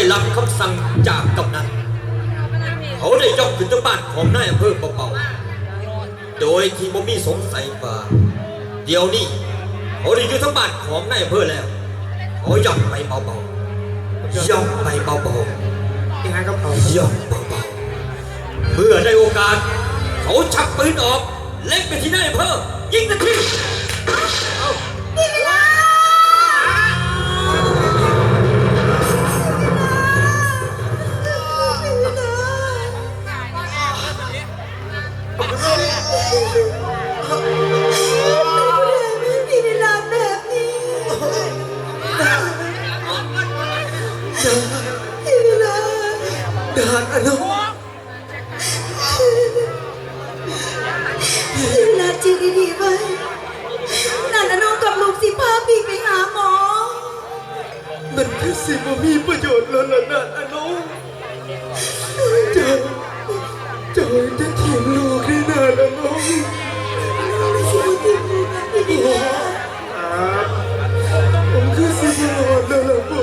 ได้รับคำสั่งจากกำนันเขาได้ย่องขึ้นที่บ้านของนายอำเภอเป่าๆโดยที่บ่มีสงสัยว่าเดี๋ยวนี้เขาได้ยู่ทั้งบ้านของนายอำเภอแล้วเขาย่องไปเบาๆย่องไปเบาๆยังไงก็เบาย่องเบาเมื่อได้โอกาส เขาชักปืนออกเล็งไปที่นายอำเภอยิงทันที สิบ่มีประโยชน์แล้วละนะอะน้องเจ้าเจ้าจะทิ้งลูกได้นานแล้วน้องผมคือสิบ่รอดแล้วล่ะพ่อ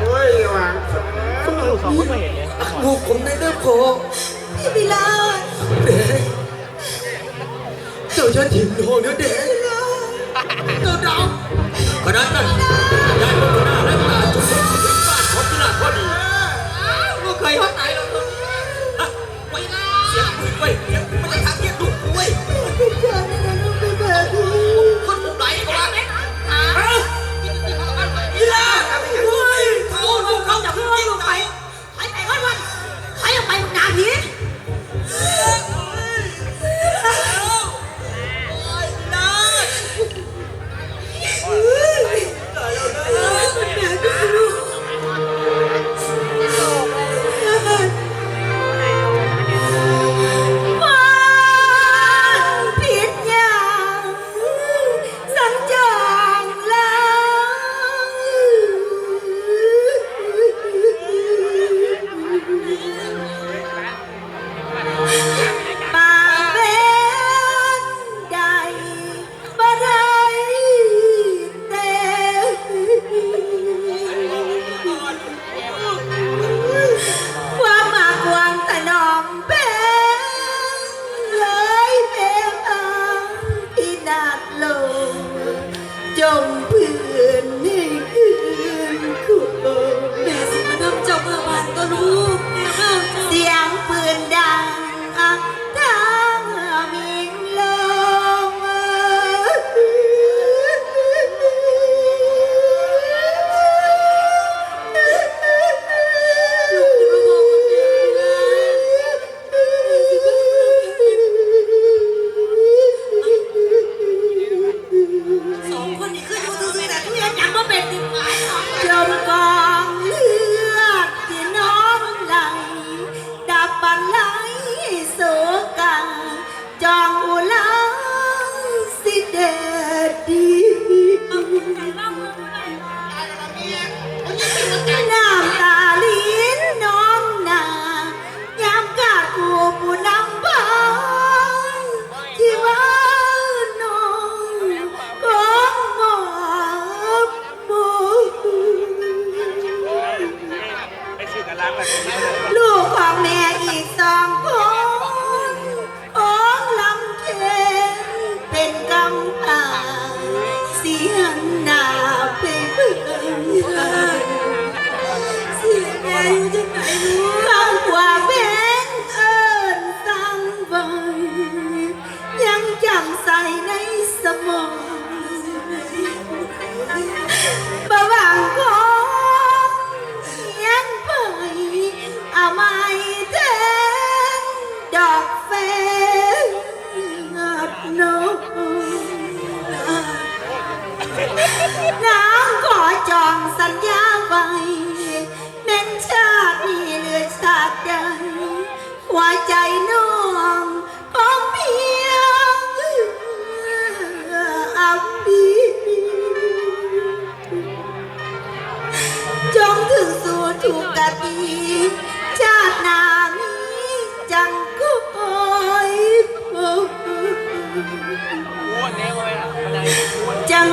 โอ้ยหวังลูกสองคนไม่เห็นเนี่ยลูกผมได้เริ่มขอพี่บิลาเด็กเจ้าจะทิ้งน้องเดี๋วเด็กเจ้าดำขนาดนั้น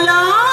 No.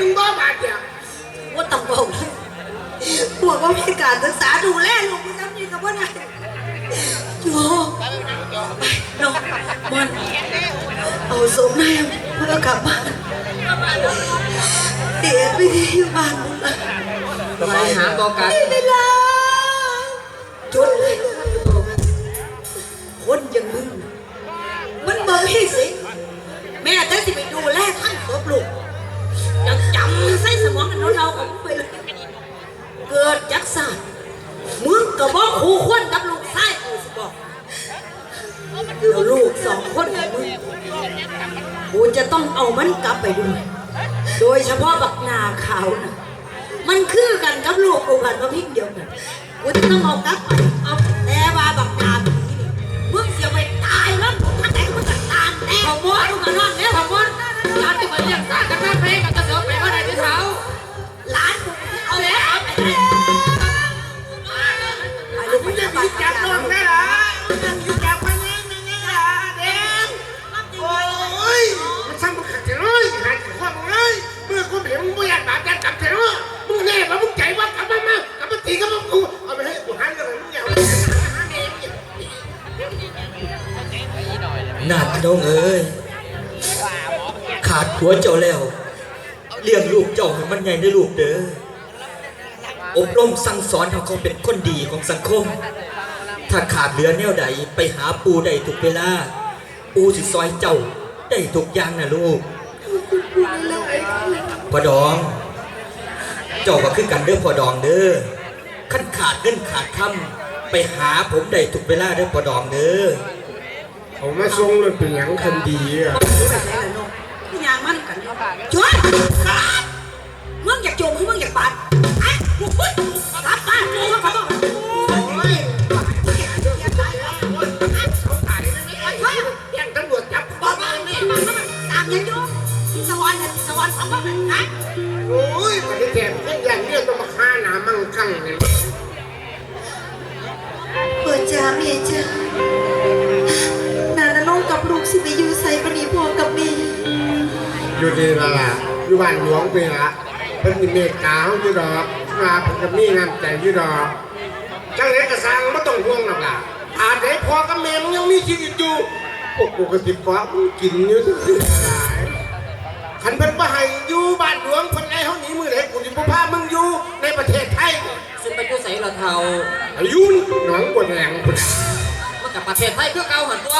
มึงบ่บาดเนี่ยว่าต้องบอกเลยพวกว่ามีการศึกษาดูแลลูกกูจำนี่กับว่าไงโยน้องมันเอาสมนายเพื่อกลับบ้านเดี๋ยวไปที่อยู่บ้านมึงละไปหาตัวกันไม่เวลาจนเลยคนอย่างมึงมันเบอร์ให้สิแม่จะสิไปดูแล จะต้องเอามันกลับไปด้วย โดยเฉพาะบักนาขาวนะมันคือกันกับลูกกูกันมาพิงเดียวกันกูจะต้องเอากลับไปเอาแต่ว่าบักนาผีนี่มึงเสียไปตายแล้วถ้าแต่มึงก็ตามแน่ขโมยมึงก็นอนแล้วขโมยร้านที่มาเรียกซ่ากันแม่เพลงกันจะเสือไปว่าไหนที่เดองเอ้ยขาดหัวเจ้าแล้วเลี้ยงลูกเจ้าให้มันใหญ่ได้ลูกเด้ออบรมสั่งสอนให้เขาเป็นคนดีของสังคม ถ้าขาดเหลือแนวใดไปหาปูได้ทุกเวลา ปูสิซอยเจ้าได้ทุกอย่างนะลูกพอดอง เจ้าก็คือกันเด้อพอดองเด้อขั้นขาดเงินขาดคำไปหาผมได้ทุกเวลาเด้อพอดองเด้อ ผมมาส่งเลยเป็นอย่างคันดีอะพี่ยางมันกันช่วยครับมึงอยากโจมคือมึงอยากปาดไอ้พวกมึงรับปาดกูเขาบอกโอ้ยเขาตายเลยนะแย่งตำรวจจับบอกมาเนี่ยตามยังอยู่สวรรค์สวรรค์ของมึงนะโอ้ยมันได้แถมขึ้นอย่างเนี้ยต้องมาฆ่าหนามั่งคั่งเนี่ยเปิดจ้าเมียจ้านา สิไปอยู่ใส่ปนีพ่อกับแม่อยู่ดีละล่ะอยู่บ้านหลวงไปละเป็นเมตตาเขาอยู่ดอกมาเป็นกับนี่น้ำใจอยู่ดอกจังเล็กกระซังไม่ต้องห่วงหรอกล่ะอาจจะพอกับแม่มึงยังมีชีวิตอยู่พวกกูกระติบฟ้ามึงกินอยู่ทุกสิ่งหลายขันเพิ่นบ่ให้อยู่บ้านหลวงเพิ่นไอ้เฮาหนีมือไหนกูสิบ่พามึงอยู่ในประเทศไทยซึ่งไปกู้ใส่ละเทาอายุหนองบัวแดงพุ่นมากับประเทศไทยคือเก่าหันตัว